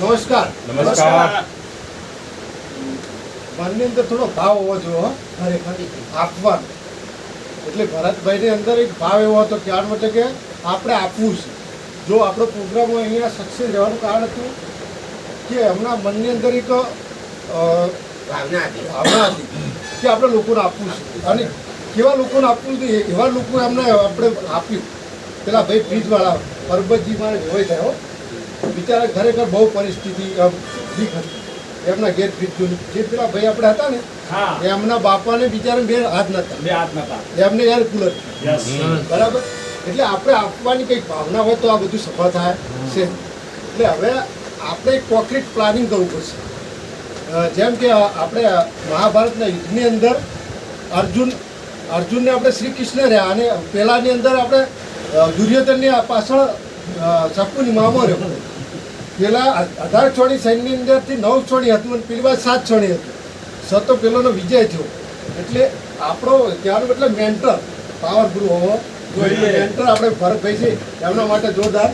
નમસ્કાર. નમસ્કાર. મનની અંદર થોડો ભાવ હોવો જોઈએ હો, ખરેખર. આપવાનો. એટલે ભરતભાઈની અંદર એક ભાવ એવો હતો ધ્યાન આનો કે આપણે આપવું છે. જો આપણો પ્રોગ્રામ અહીંયા સક્સેસ રહેવાનું કારણ હતું કે એમના મનની અંદર એક ભાવના હતી. ભાવના હતી કે આપણે લોકોને આપવું છે. અને કેવા લોકોને આપવું જોઈએ એવા લોકો એમને આપણે આપ્યું. પેલા ભાઈ ફ્રીજવાળા પરબતજી મારે જોઈ થયો બિચારા ખરેખર બહુ પરિસ્થિતિ વીક હતી. એમના ઘેર ફ્રીજ જે પેલા ભાઈ આપણે હતા ને એમના બાપાને બિચારા બે હાથ નતા બે હાથ નતા એમને એર કુલર બરાબર? એટલે આપણે આપવાની કંઈક ભાવના હોય તો આ બધું સફળ થાય. છે. એટલે હવે આપણે એક કોન્ક્રીટ પ્લાનિંગ કરવું પડશે. જેમ કે આપણે મહાભારતના યુદ્ધની અંદર અર્જુન અર્જુનને આપણે શ્રી કૃષ્ણ રહ્યા અને પહેલાની અંદર આપણે દુર્યોધનની પાછળ શકુની મામો રહ્યો. પેલા અઢાર છોડી સૈન્યની અંદરથી નવ છોડી હતું અને પેલી બાદ સાત છોડી હતું. સતો પેલોનો વિજય થયો. એટલે આપણો ત્યારનો એટલે મેન્ટર પાવરફુલ હોવો જોઈએ. મેન્ટર આપણે ભરતભાઈ છે એમના માટે જોરદાર.